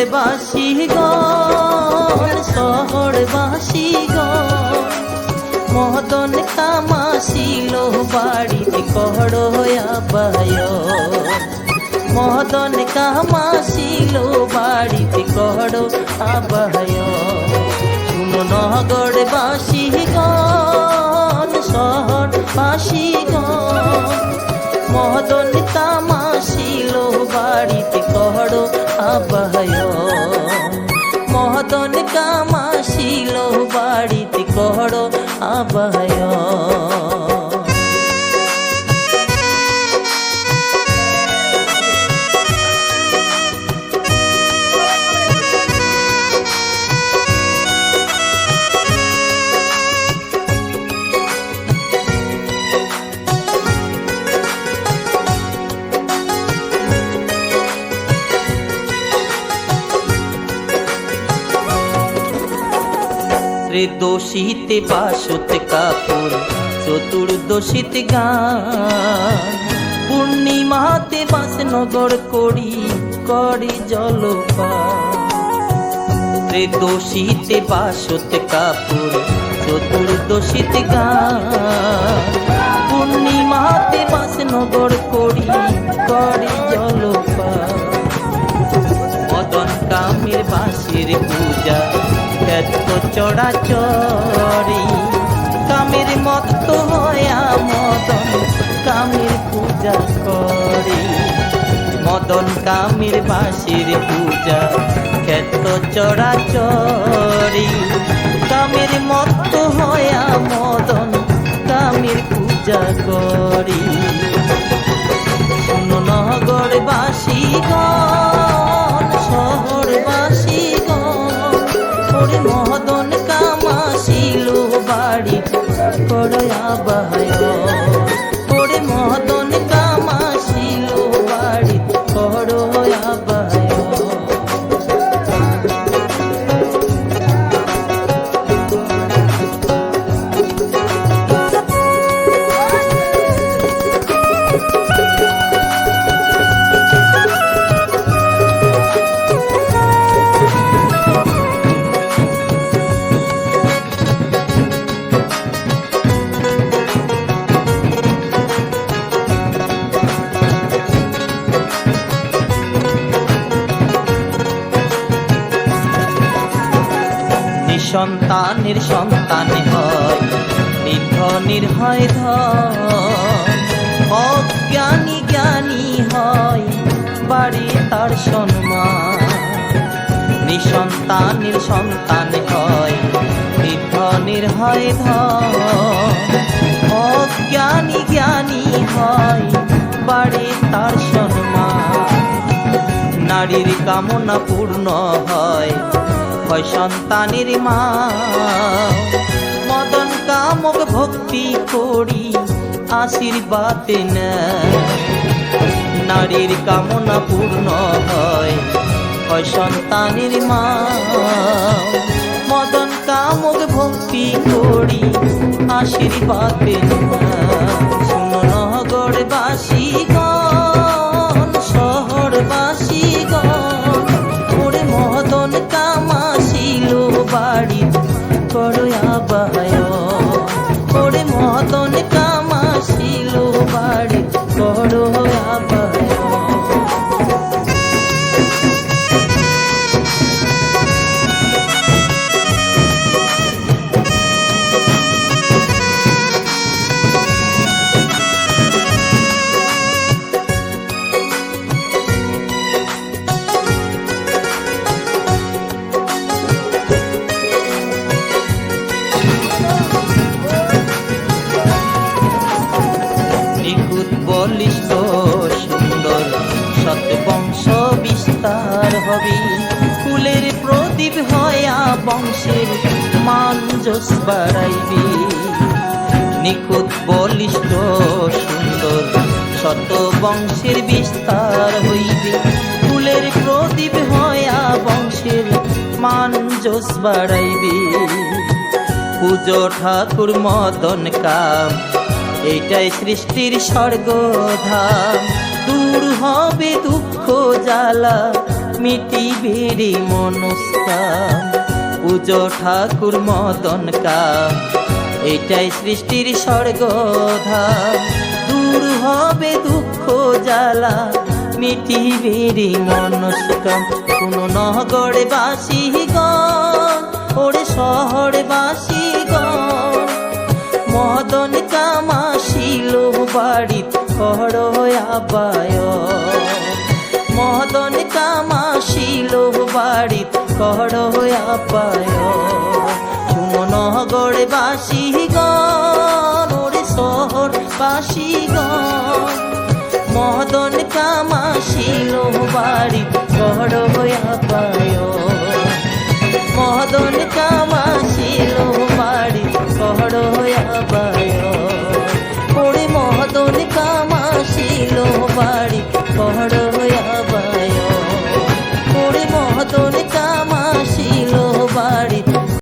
নগরবাসী গণ শহরবাসী গণ মদন কামাশিল বাড়িতে করো আবায় মদন কামাশিল বাড়িতে করো আবায়। শুনো নগরবাসী গণ শহরবাসী গণ মদন তামাশিল বাড়িতে করো আবায়। আবায় ত্রিদোষিতে বাসত কাপুর, চতুর্দশীত গান। পূর্ণিমাতে বাসনগর করি করি জলপান। ত্রিদোষীতে বাসত কাপুর, চতুর্দশীত গান। পূর্ণিমাতে বাসনগর করি, করে জলপান। মদন কামের বাসের পূজা চড়াচড়ি কামের মত হয়া মদন, কামের পূজা করি। মদন কামের বাসের পূজা এত চড়াচড়ি কামের মত হয়া মদন, কামের পূজা করি। বাহায় নিঃসন্তানের সন্তান হয়। নির্ধনের হয় ধন, অজ্ঞানী জ্ঞানী হয় বাড়ি তার সম্মান। নিঃসন্তানের সন্তান হয় নির্ধনের হয় ধন, অজ্ঞানী জ্ঞানী হয় বাড়ি তার সম্মান। নারীর কামনা পূর্ণ হয় হয় সন্তানের মা। মদন কামক ভক্তি করি, আশীর্বাদ নারীর কামনা পূর্ণ হয় হয় সন্তানের মা। মদন কামক ভক্তি করি, আশীর্বাদ শুনো নগরবাসী মান যশ বাড়াইবে নিখুঁত বলিষ্ঠ সুন্দর শত বংশের বিস্তার হইবে। কুলের প্রদীপ হয়া বংশের যশ বাড়াইবে পুজো ঠাকুর মদন কাম, এইটাই সৃষ্টির স্বর্গধাম। দূর হবে দুঃখ জ্বালা মিটিবে মনস্কাম। পুজো ঠাকুর মদন কাম এটাই সৃষ্টির স্বর্গধাম। দূর হবে দুঃখ জ্বালা মিটিবে মনস্কাম। কোনো নহগড়ে বাসি গণ ওরে শহরে বাসি গণ। মদন কামাশিল বাড়ি কর আবায় মদন কামাশিল বাড়ি কর আবায় সুমন গড়ে বাসি ওরে শহর বাসি মদন কামাশিল বাড়ি কর আবায় মদন কামাশিল বাড়ি কর আবায় ওরে মদন কামাশিল বাড়ি কর